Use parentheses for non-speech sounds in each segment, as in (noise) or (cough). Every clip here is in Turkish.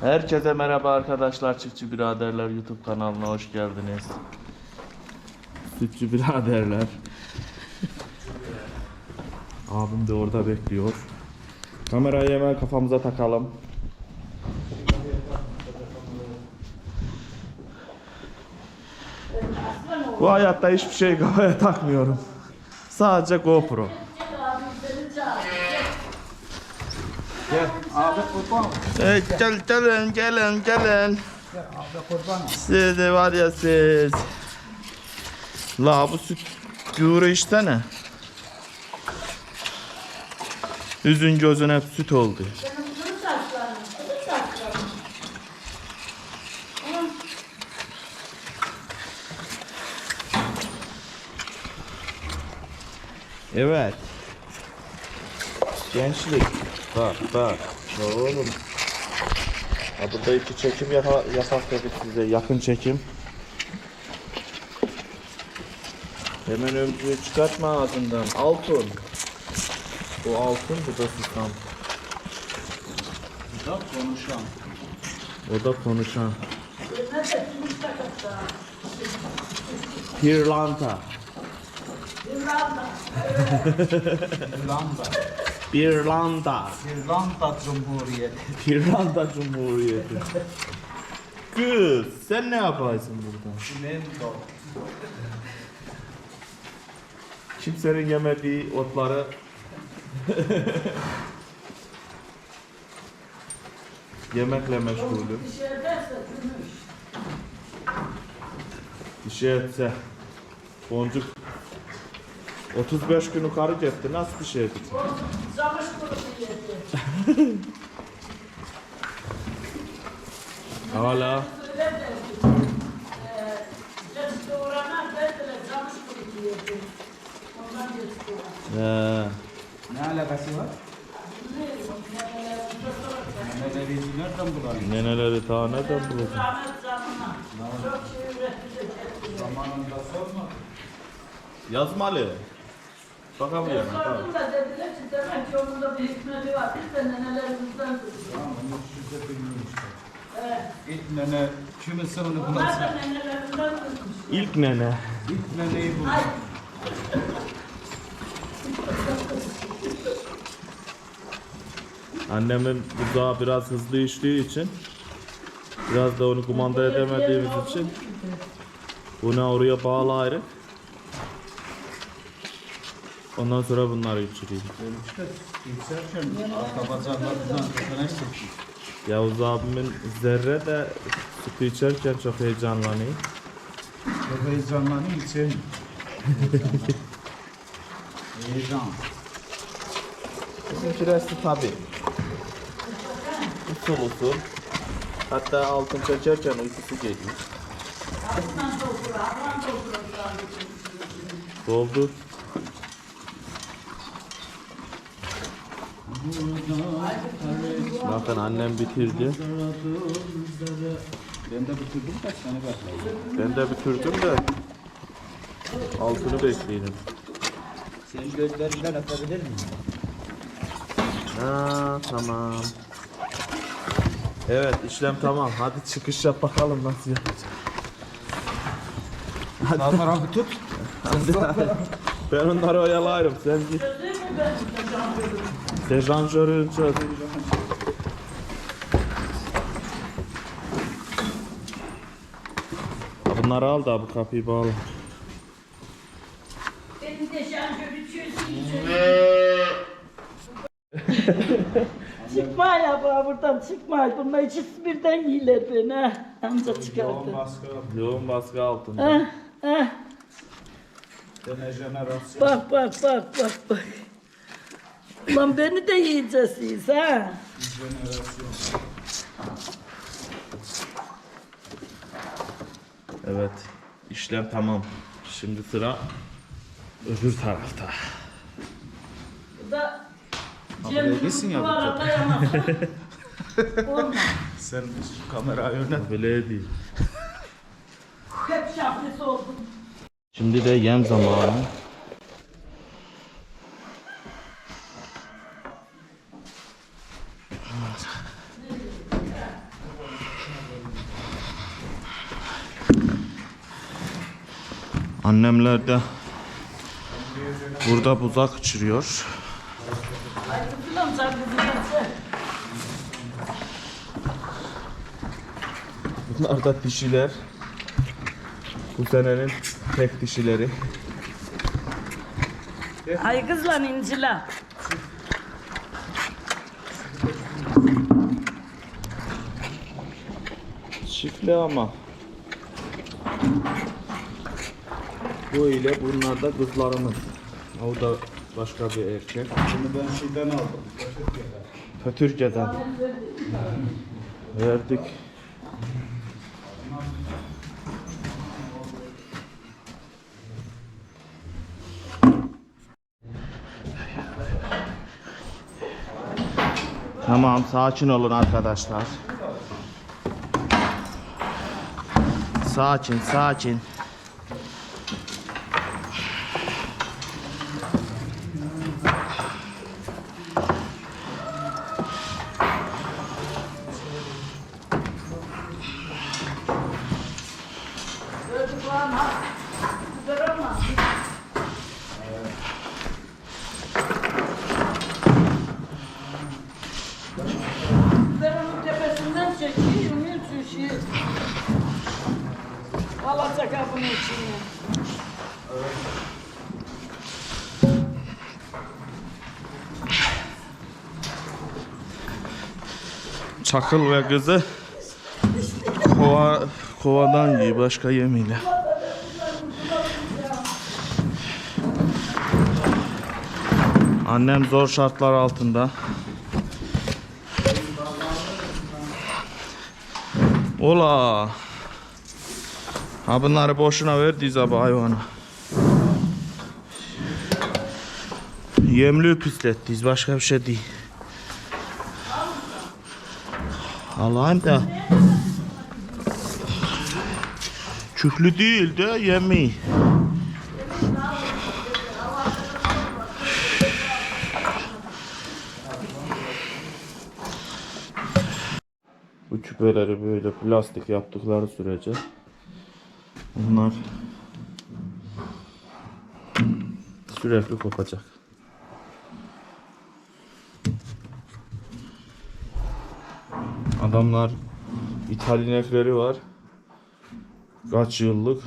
Herkese merhaba arkadaşlar. Çiftçi Biraderler YouTube kanalına hoş geldiniz. Sütçü Biraderler. Abim de orada bekliyor. Kamerayı hemen kafamıza takalım. Bu hayatta hiçbir şey kafaya takmıyorum. Sadece GoPro. Gel abi kurban. Evet, gel gelin gelin gelin. Siz de var ya siz. La bu süt güğürü işte ne? Üzün gözün hep süt oldu. Evet. Gençlik. Bak bak. Oğlum. Ha burada iki çekim yapa, yapak dedik size. Yakın çekim. Hemen ömrüğü çıkartma ağzından. Altın. Bu altın, bu da susam. Da konuşan. O da konuşan. Pirlanta. İrlanda. Pirlanta. İrlanda Cumhuriyeti. (laughs) Pirlanta Cumhuriyeti. Kız, sen ne yaparsın burada? Mendo. Kimsenin yemediği otları (laughs) yemekle meşgulüm. Dişi etse boncuk 35 gün yukarı gitti. Nasıl bir şey bu? Camış kurusu. Hala. He. Ne alakası var? Neneleri ta nereden geçti. Zamanında sorma. Yazmalı. Bakamıyorum. Ben sordum da dediler ki demek ki onun da bir hikmeti var. Biz de nenelerimizden duyduk. Tamam onu siz de bilmiyorsunuz. Evet. İlk nene kimin onu Onlar da bulursa. nenelerinden duymuş. İlk nene. İlk neneyi bulur. Ay, Annemin buzağı biraz hızlı iştiği için biraz da onu kumanda edemediğimiz için bunu oraya bağlayırız. Ondan sonra bunları. İşte geçerken arka bacaklarından. Yavuz abimin zerre de sütü içerken çok heyecanlanıyor. Çok heyecanlanıyor için. (laughs) Heyecan. Bizimkiler tabi. Usul usul. Hatta altın çekerken uykusu geliyor. Doldu. Bakın annem bitirdi. Ben de bitirdim kaç tane bekledim. Ben de bitirdim de altını bekleyelim. Senin gözlerinden öpebilir miyim? Ha tamam. Evet işlem tamam. Hadi çıkış yap bakalım nasıl yapacağız. Sağ tarafı tut. Ben onları oyalarım. Sen git. Çözeyim mi ben size can veririm? Dejanjörü. Ha, Bunları al da bu kapıyı bağla. Benim de şarjörü çözeyim. Çıkma ya bana buradan çıkma. Bunlar ikisi birden yiyiler beni ha. Amca çıkardı. baskı. Yoğun baskı altında. Ah, ah. Dene jenerasyon. Bak bak bak bak bak. Lan beni de yiyeceksiniz ha. Evet. işlem tamam. Şimdi sıra öbür tarafta. Bu da buraya gitsin ya bu duvara dayanamaz. (laughs) Olmaz. Sen şu kamerayı yönet. Böyle değil. Hep şahlısı oldum. Şimdi de yem zamanı. Annemler de burada bizi nasıl? Bunlar da dişiler. Bu senenin tek dişileri. Ay kızla incila. Çiftli ama. Bu ile bunlar da kızlarımız. O da başka bir erkek. Bunu ben şeyden aldım. Fötürge'den verdik. Tamam sakin olun arkadaşlar. Sakin sakin. Çocuklar ha. Güzel ama. Ben onun tepesinden çekeyim. Onun için şey. Alacak ha bunun. Çakıl ve kızı kova, kovadan yiyor başka yemiyle. Annem zor şartlar altında. Ola. Ha bunları boşuna verdiyiz abi hayvana. Yemliği pislettiyiz başka bir şey değil. Allah'ım da. Çüklü değil de yemeği. Bu küpeleri böyle plastik yaptıkları sürece bunlar sürekli kopacak. Adamlar İthal inekleri var. Kaç yıllık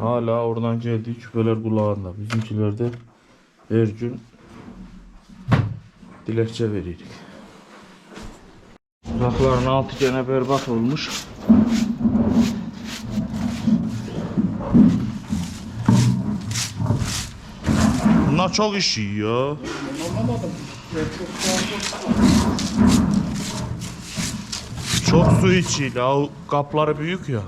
hala oradan geldiği küpeler kulağında. Bizimkiler de her gün dilekçe veririk. Uzakların altı gene berbat olmuş. Bunlar çok iş yiyor. Çok su içiyle. O kapları büyük ya.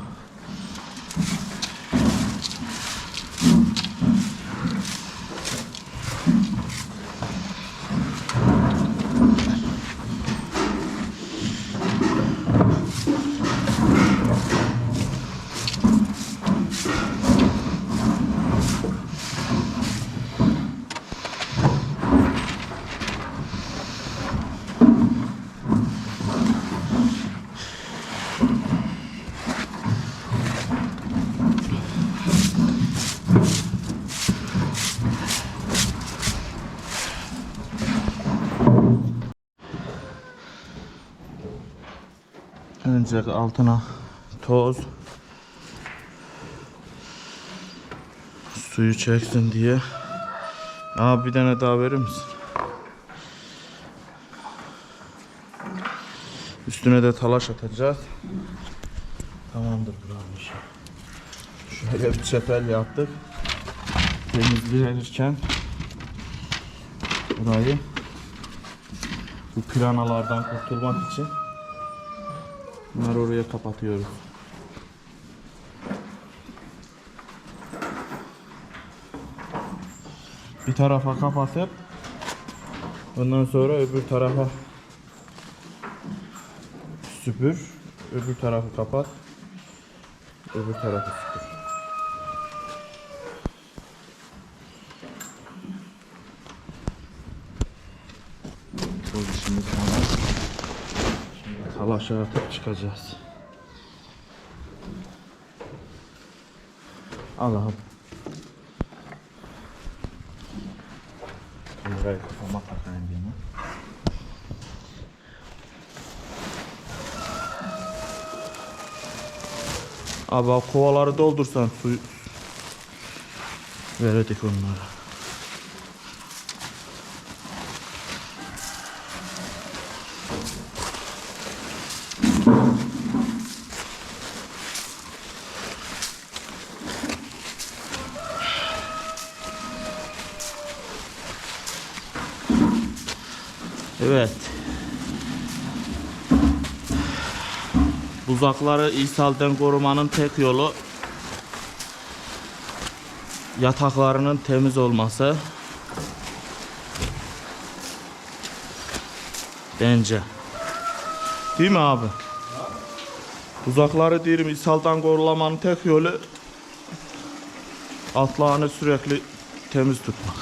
Önce altına toz suyu çeksin diye. Abi bir tane daha verir misin? Üstüne de talaş atacağız. Tamamdır buranın işi. Şöyle bir çepel yaptık. Temizlenirken burayı bu piranalardan kurtulmak için Bunları oraya kapatıyoruz. Bir tarafa kapatıp ondan sonra öbür tarafa süpür. Öbür tarafı kapat. Öbür tarafı süpür. dışarı atıp çıkacağız. Allah'ım. Kamerayı kafama takayım bir mi? Abi kovaları doldursan su verirdik onlara. Buzakları ishalden korumanın tek yolu yataklarının temiz olması. Bence. Değil mi abi? Buzakları diyelim ishaldan korulamanın tek yolu altlarını sürekli temiz tutmak.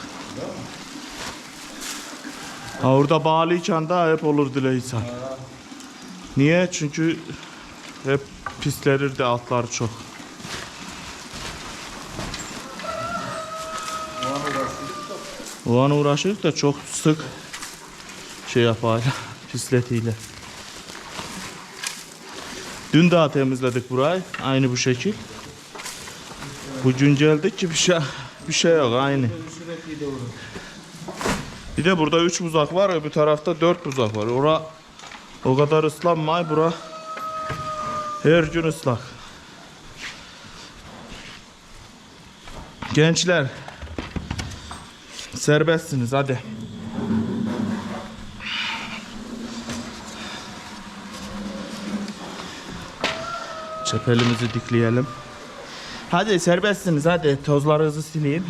Ha orada bağlıyken de hep olur dileysen. Niye? Çünkü hep pislenir de altlar çok. O an uğraşır da çok sık şey yapar (laughs) pisletiyle. Dün daha temizledik burayı. Aynı bu şekil. Bugün geldik ki bir şey bir şey yok aynı. Bir de burada 3 buzak var, öbür tarafta 4 buzak var. Ora o kadar ıslanmay, bura her gün ıslak. Gençler serbestsiniz hadi. Çepelimizi dikleyelim. Hadi serbestsiniz hadi tozlarınızı sileyim.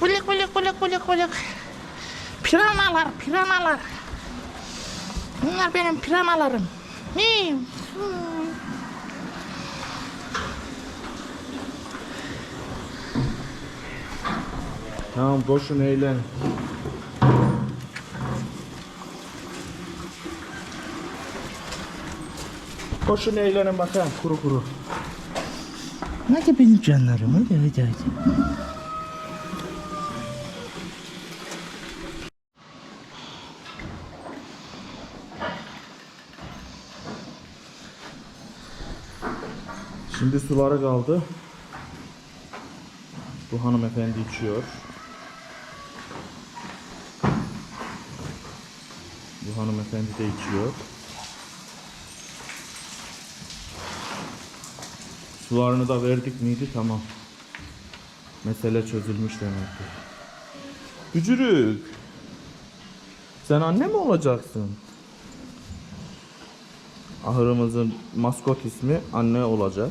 Kulik kulik kulik kulik kulik. Piranalar, piranalar. Bunlar benim piranalarım. Ne? Tamam koşun eğlen. Koşun eğlenin bakayım kuru kuru. Hadi benim canlarım, hadi hadi hadi. Şimdi suları kaldı. Bu hanımefendi içiyor. Bu hanımefendi de içiyor. Sularını da verdik miydi? Tamam. Mesele çözülmüş demektir. Bücürük. Sen anne mi olacaksın? Ahırımızın maskot ismi anne olacak.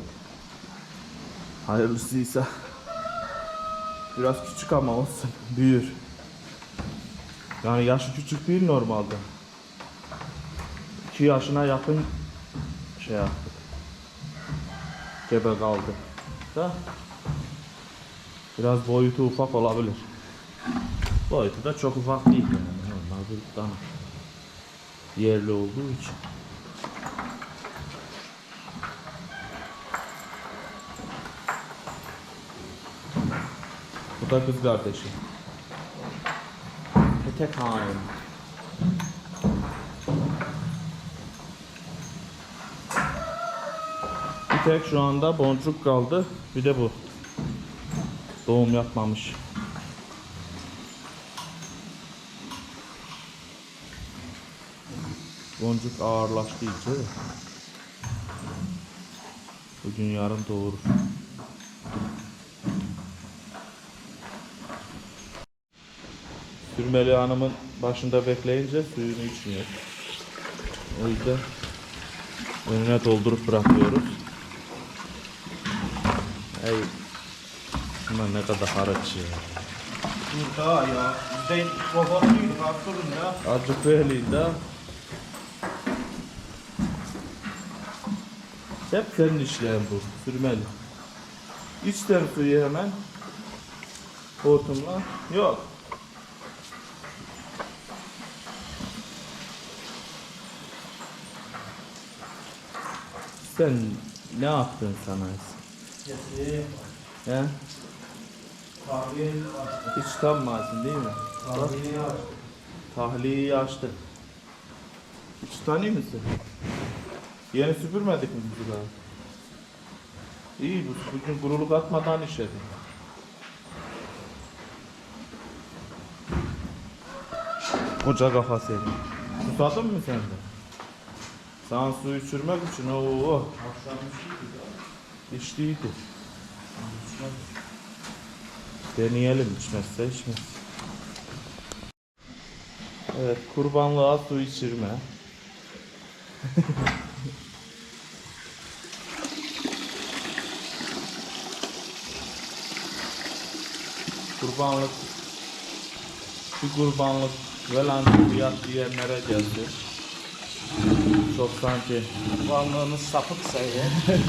Hayırlısıysa. Biraz küçük ama olsun. Büyür. Yani yaşı küçük değil normalde. 2 yaşına yakın şey yaptık. Gebe kaldı. Da biraz boyutu ufak olabilir. Boyutu da çok ufak değil yani. Normal bir dana. Yerli olduğu için. Da kız kardeşi. Petek hain. Bir tek şu anda boncuk kaldı. Bir de bu. Doğum yapmamış. Boncuk ağırlaştı iyice. Bugün yarın doğurur. Sürmeli hanımın başında bekleyince suyunu içmiyor. O yüzden önüne doldurup bırakıyoruz. Ey Bunlar ne kadar haraç ya. Burada ya. Bizde babanlıydı. Rahatsızım ya. Azıcık vehliydi Hep senin işleyen bu. Sürmeli. İçten suyu hemen. Hortumla. Yok. Sen ne yaptın sana? He? Tahliye açtı. Hiç tanımazsın değil mi? Bak, Tahliye açtı. tahliyeyi açtık. Hiç tanıyor musun? Yeni süpürmedik mi biz daha? İyi bu bugün kuruluk atmadan işledim. Koca kafa senin. Susadın mı sen de? Sana su içirmek için o Akşam içiydi içtiydi. Deneyelim içmezse içmez. Evet kurbanlığa su içirme. (laughs) kurbanlık bir kurbanlık velan diyenlere geldi. Çok sanki Varlığınız sapıksa eğer. (laughs)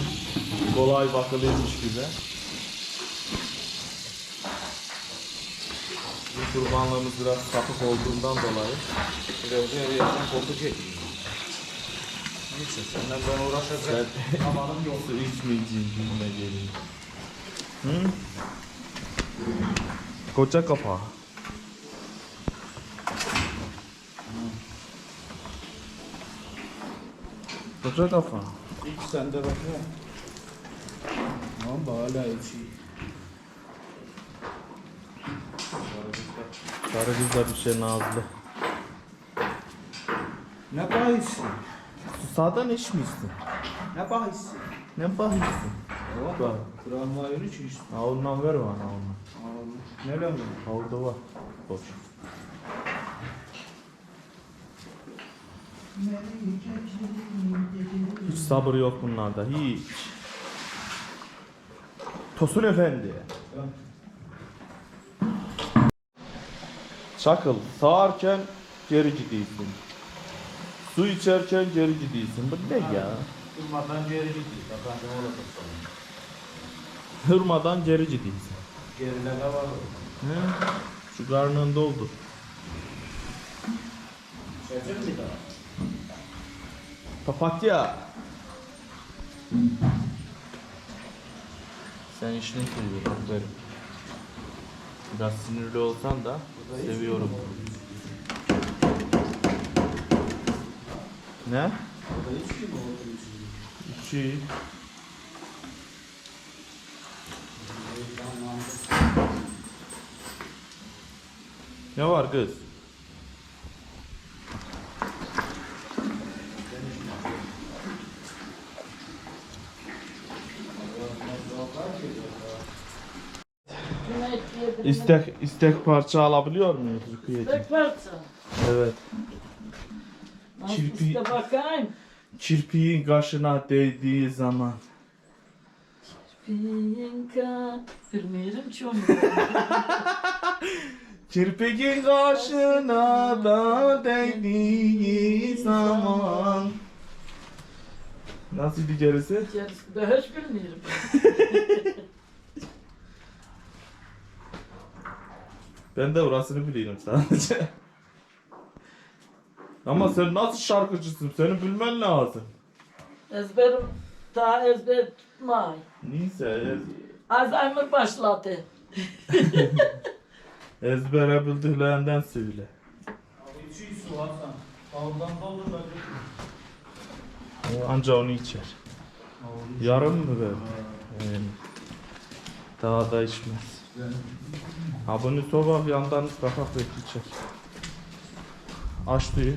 kolay bakılıyormuş gibi. Bu kurbanlığımız biraz sapık olduğundan dolayı Biraz yer yerden korku çekiyor. Neyse senden ben uğraşacağım. (laughs) Amanım yok. su içmeyeceğim gibime geliyor. Hı? Koca kafa. Koca kafa. İlk sende bak ya. Aman hala kız da bir şey nazlı. Ne bahissin? Susadan içmişsin. Ne bahissin? Ne bahissin? Bak. Kur'an var ki işte. Ha ondan ver bana ondan. Ne lan Ha orada var. Boş. Hiç sabır yok bunlarda. Hiç. Tosun efendi. Çakıl. Sağarken gerici değilsin. Su içerken gerici değilsin. Bu ne ya? Durmadan geri gidiyor. Bak ben de orada tutalım. Hırmadan gerici değilsin. Geride de var. He? Şu karnını doldur. Seçim bir daha. Papatya. Sen işini seviyorum aferin. Biraz sinirli olsan da seviyorum. Ne? İki. Ne var kız? İstek istek parça alabiliyor muyuz Rukiye'ciğim? Tek parça. Evet. Nasıl Kirpi- iste bakayım. Kirpiğin kaşına değdiği zaman. Pinka. Bilmiyorum onu. (laughs) Kirpiğin kaşına da değdiği zaman. Nasıl gerisi? Gerisi de hiç bilmiyorum. (laughs) Ben de orasını biliyorum sadece. Ama sen nasıl şarkıcısın? Seni bilmen lazım. Ezberim daha ezber tutmay. Neyse ez- Alzheimer başladı. (laughs) ezbere bildiklerinden söyle. Abi içiyor su Hasan. Havludan doldur da götür. Anca onu içer. Yarım mı böyle? Yani. Daha da içmez. Ha bunu sobak yandan kakak bekleyecek. Aç suyu.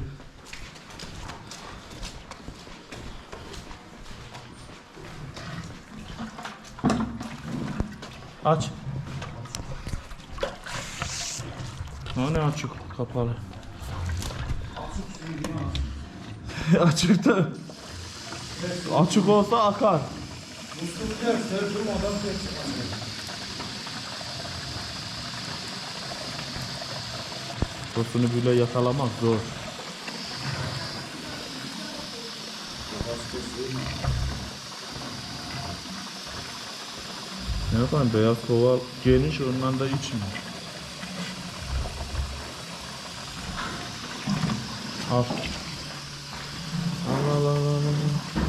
Aç. O ne açık kapalı. (laughs) açık da. Açık olsa akar. Musluk ters, ters durmadan tek çıkıyor. Tosunu bile yakalamak zor. Ne yapayım beyaz kova geniş ondan da içmiyor. Al. Al al al al. al.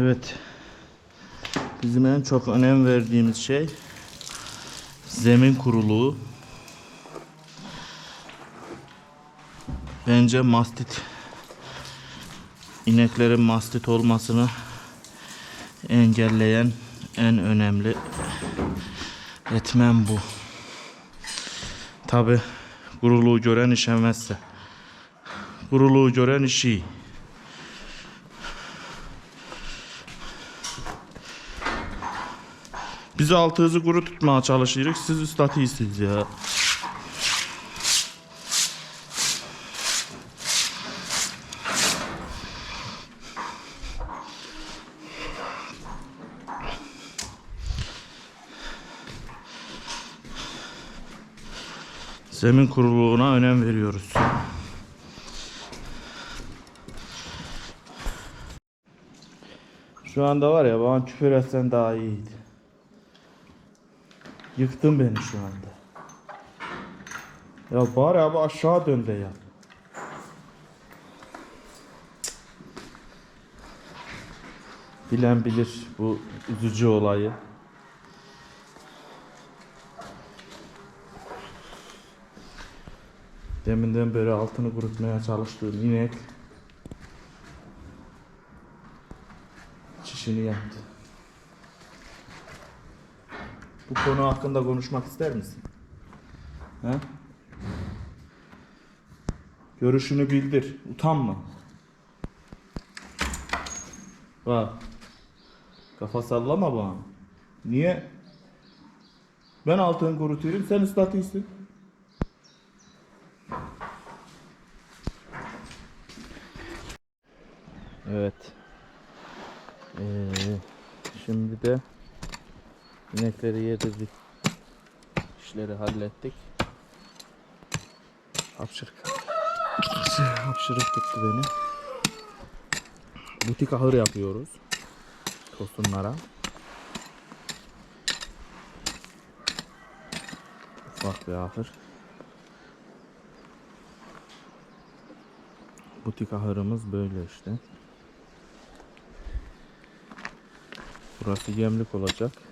Evet. Bizim en çok önem verdiğimiz şey zemin kuruluğu. Bence mastit ineklerin mastit olmasını engelleyen en önemli etmen bu. Tabi kuruluğu gören işemezse. Kuruluğu gören işi. Biz altı hızı kuru tutmaya çalışırız. Siz ıslatıyorsunuz ya. Zemin kuruluğuna önem veriyoruz. Şu anda var ya bana küfür etsen daha iyiydi. Yıktın beni şu anda. Ya bari abi aşağı dön de ya. Bilen bilir bu üzücü olayı. Deminden beri altını kurutmaya çalıştığım inek çişini yaptı. Bu konu hakkında konuşmak ister misin? He? Görüşünü bildir. Utanma. Bak. Kafa sallama bana. Niye? Ben altını kurutuyorum, sen ıslatıyorsun. Evet. Ee, şimdi de inekleri yedirdik. İşleri hallettik. Hapşırık. Hapşırık tuttu beni. Butik ahır yapıyoruz. Tosunlara. Ufak bir ahır. Butik ahırımız böyle işte. Burası yemlik olacak.